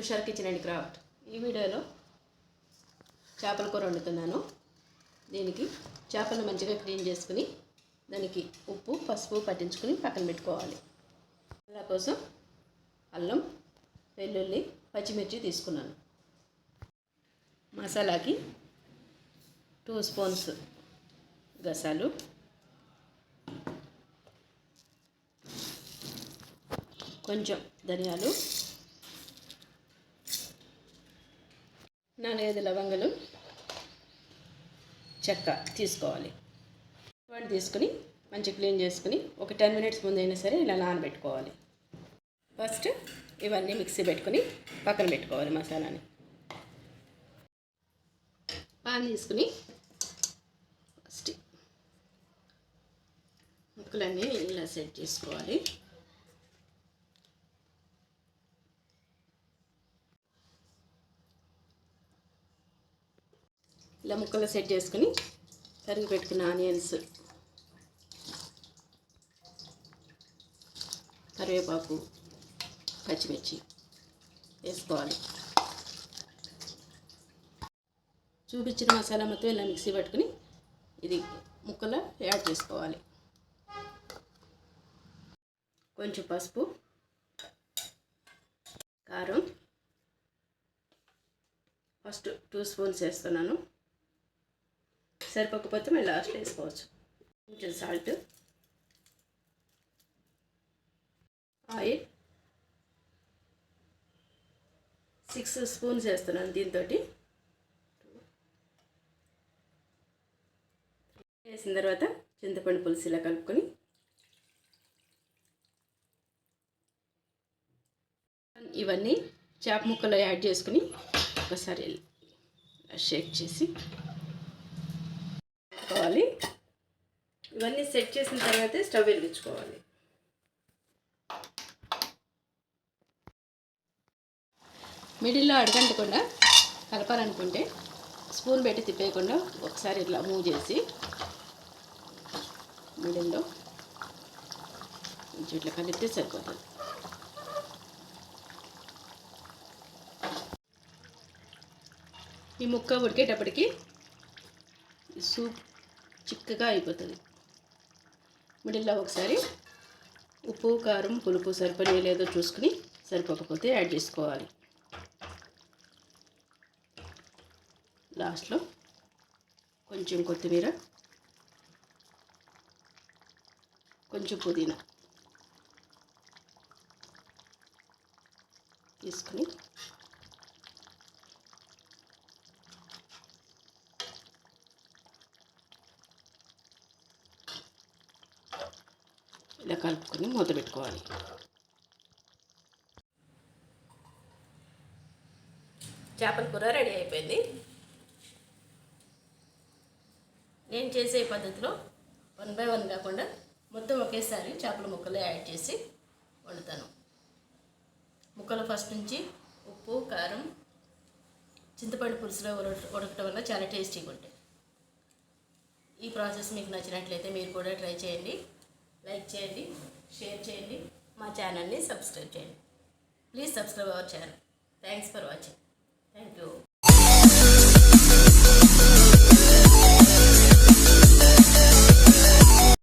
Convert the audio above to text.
Tushar kitchen and craft. ఈ వీడియోలో చేపల కూర వండుతున్నాను. దీనికి చేపలను మంచిగా క్లీన్ చేసుకుని దానికి ఉప్పు పసుపు పట్టించుకుని పక్కన పెట్టుకోవాలి. అలా కోసం అల్లం వెల్లుల్లి పచ్చిమిర్చి తీసుకున్నాను. మసాలాకి టూ స్పూన్స్ గసాలు కొంచెం ధనియాలు నాలుగైదు లవంగలు చెక్క తీసుకోవాలి. వాటి తీసుకుని మంచి క్లీన్ చేసుకుని ఒక టెన్ మినిట్స్ ముందైనా సరే ఇలా నానబెట్టుకోవాలి. ఫస్ట్ ఇవన్నీ మిక్సీ పెట్టుకుని పక్కన పెట్టుకోవాలి మసాలాని. పాన్ తీసుకుని ఫస్ట్ ముక్కలన్నీ ఇలా సెట్ చేసుకోవాలి. ఇలా ముక్కలు సెట్ చేసుకుని తరిగి పెట్టుకున్న ఆనియన్స్ కరివేపాకు పచ్చిమిర్చి వేసుకోవాలి. చూపించిన మసాలా మొత్తం ఇలా మిక్సీ పట్టుకుని ఇది ముక్కలో యాడ్ చేసుకోవాలి. కొంచెం పసుపు కారం ఫస్ట్ టూ స్పూన్స్ వేస్తున్నాను. సరిపోకపోతే మేము లాస్ట్ వేసుకోవచ్చు. కొంచెం సాల్ట్ ఆయిల్ సిక్స్ స్పూన్స్ వేస్తున్నాను దీంతో వేసిన తర్వాత చింతపండు పులుసు ఇలా కలుపుకొని. ఇవన్నీ చేప ముక్కలో యాడ్ చేసుకుని ఒకసారి షేక్ చేసి పెట్టుకోవాలి ఇవన్నీ సెట్ చేసిన తర్వాత స్టవ్ వెలిగించుకోవాలి. మిడిల్లో అడగంటకుండా కలపాలనుకుంటే స్పూన్ పెట్టి తిప్పేయకుండా ఒకసారి ఇట్లా మూవ్ చేసి మిడిల్లో కొంచెం ఇట్లా కలిపితే సరిపోతుంది. ఈ ముక్క ఉడికేటప్పటికి సూప్ చిక్కగా అయిపోతుంది. మిడిల్లో ఒకసారి ఉప్పు కారం పులుపు సరిపడే లేదో చూసుకుని సరిపోకపోతే యాడ్ చేసుకోవాలి. లాస్ట్లో కొంచెం కొత్తిమీర కొంచెం పుదీనా తీసుకుని ఇలా కలుపుకొని మూత పెట్టుకోవాలి. చేపల కూర రెడీ అయిపోయింది. నేను చేసే పద్ధతిలో వన్ బై వన్ కాకుండా మొత్తం ఒకేసారి చేపల ముక్కలే యాడ్ చేసి వండుతాను. ముక్కలు ఫస్ట్ నుంచి ఉప్పు కారం చింతపండు పులుసులో ఉడకటం వల్ల చాలా టేస్టీగా ఉంటాయి. ఈ ప్రాసెస్ మీకు నచ్చినట్లయితే మీరు కూడా ట్రై చేయండి. లైక్ చేయండి షేర్ చేయండి మా ఛానల్ని సబ్స్క్రైబ్ చేయండి. Please subscribe our channel. Thanks for watching